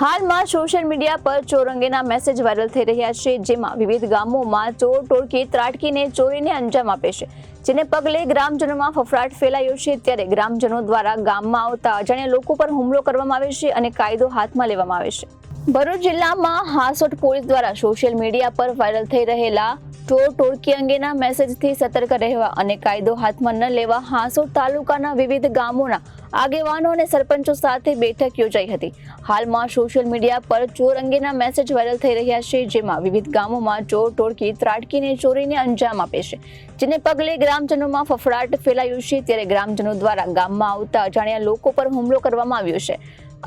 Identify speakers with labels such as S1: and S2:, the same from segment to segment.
S1: હાલમાં social media પર ચોર અંગેના મેસેજ વાયરલ થઈ રહ્યા છે, જેમાં વિવિધ ગામોમાં ચોર ટોળકી ત્રાટકીને ચોરીને અંજામ આપે છે, જેને પગલે ગ્રામજનોમાં ફફડાટ ફેલાયો છે. ત્યારે ગ્રામજનો દ્વારા ગામમાં આવતા અજાણ્યા લોકો પર હુમલો કરવામાં આવે છે અને કાયદો હાથમાં લેવામાં આવે છે. ભરૂચ જિલ્લામાં હાસોટ પોલીસ દ્વારા સોશિયલ મીડિયા પર વાયરલ થઈ રહેલા ચોર ટોળકી અંગેના મેસેજથી સતર્ક રહેવા અને કાયદો હાથમાં ન લેવા હાંસોટ તાલુકાના વિવિધ ગામોના આગેવાનો અને સરપંચો સાથે બેઠક યોજાઈ હતી. હાલમાં સોશિયલ મીડિયા પર ચોર અંગેના મેસેજ વાયરલ થઈ રહ્યા છે, જેમાં વિવિધ ગામોમાં ચોર ટોળકી ત્રાટકીને ચોરીને અંજામ આપે છે, જેને પગલે ગ્રામજનોમાં ફફડાટ ફેલાયું છે. ત્યારે ગ્રામજનો દ્વારા ગામમાં આવતા અજાણ્યા લોકો પર હુમલો કરવામાં આવ્યો છે.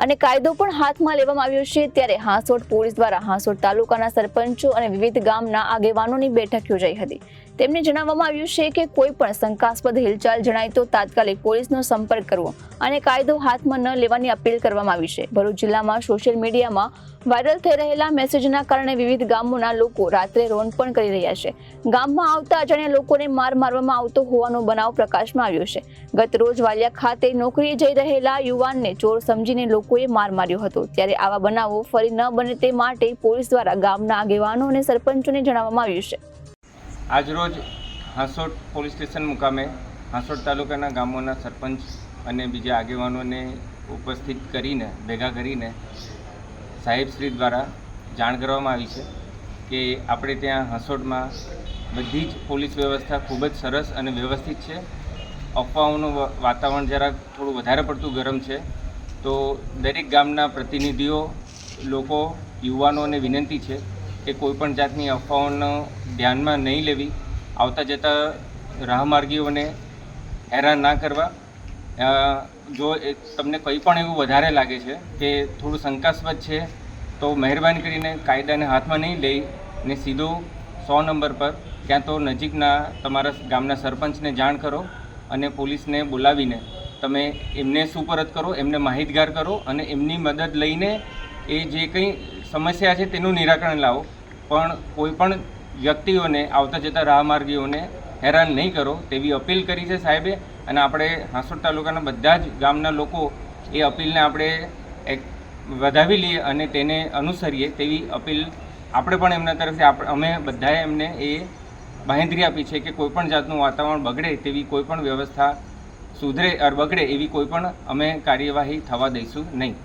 S1: અને કાયદો પણ હાથમાં લેવામાં આવ્યો છે. ત્યારે હાંસોટ પોલીસ દ્વારા હાંસોટ તાલુકાના સરપંચો અને વિવિધ ગામના આગેવાનોની બેઠક યોજાઈ હતી. તેમને જણાવવામાં આવ્યું છે કે કોઈ પણ શંકાસ્પદ હિલચાલ જણાય તો તાત્કાલિક પોલીસનો સંપર્ક કરવો અને કાયદો હાથમાં ન લેવાની અપીલ કરવામાં આવી છે. ભરૂચ જિલ્લામાં સોશિયલ મીડિયામાં વાયરલ થઈ રહેલા મેસેજના કારણે વિવિધ ગામોના લોકો રાત્રે રોન પણ કરી રહ્યા છે. ગામમાં આવતા અજાણ્યા લોકોને માર મારવામાં આવતો હોવાનો બનાવ પ્રકાશમાં આવ્યો છે. ગત રોજ વાલિયા ખાતે નોકરીએ જઈ રહેલા યુવાનને ચોર સમજીને લોકોએ માર માર્યો હતો. ત્યારે આવા બનાવો ફરી ન બને તે માટે પોલીસ દ્વારા ગામના આગેવાનો અને સરપંચોને જણાવવામાં આવ્યું છે.
S2: આજરોજ હાંસોટ પોલીસ સ્ટેશન મુકામે હાંસોટ તાલુકાના ગામોના સરપંચ અને બીજા આગેવાનોને ઉપસ્થિત કરીને, ભેગા કરીને સાહેબશ્રી દ્વારા જાણ કરવામાં આવી છે કે આપણે ત્યાં હાંસોટમાં બધી જ પોલીસ વ્યવસ્થા ખૂબ જ સરસ અને વ્યવસ્થિત છે. અફવાઓનું વાતાવરણ જરાક થોડું વધારે પડતું ગરમ છે. તો દરેક ગામના પ્રતિનિધિઓ, લોકો યુવાનોને વિનંતી છે કે કોઈપણ જાતની અફવાઓનો ધ્યાનમાં નહીં લેવી, આવતા જતા રાહમાર્ગીઓને હેરાન ના કરવા. જો તમને કંઈ પણ એવું વધારે લાગે છે કે થોડું શંકાસ્પદ છે, તો મહેરબાની કરીને કાયદાને હાથમાં નહીં લઈ ને સીધો સો નંબર પર ક્યાં તો નજીકના તમારા ગામના સરપંચને જાણ કરો અને પોલીસને બોલાવીને તમે એમને સુપરત કરો, એમને માહિતગાર કરો અને એમની મદદ લઈને એ જે કંઈ સમસ્યા છે તેનું નિરાકરણ લાવો. પણ કોઈપણ વ્યક્તિઓને આવતા જતા રાહમાર્ગીઓને હેરાન નહીં કરો તેવી અપીલ કરી છે સાહેબે. અને આપણે હાંસોટ તાલુકાના બધા જ ગામના લોકો એ અપીલને આપણે એક વધાવી લઈએ અને તેને અનુસરીએ તેવી અપીલ આપણે પણ એમના તરફથી અમે બધાએ એમને એ બાહેંધરી આપી છે કે કોઈપણ જાતનું વાતાવરણ બગડે તેવી કોઈપણ વ્યવસ્થા સુધરે અર બગડે એવી કોઈ પણ અમે કાર્યવાહી થવા દઈશું નહીં.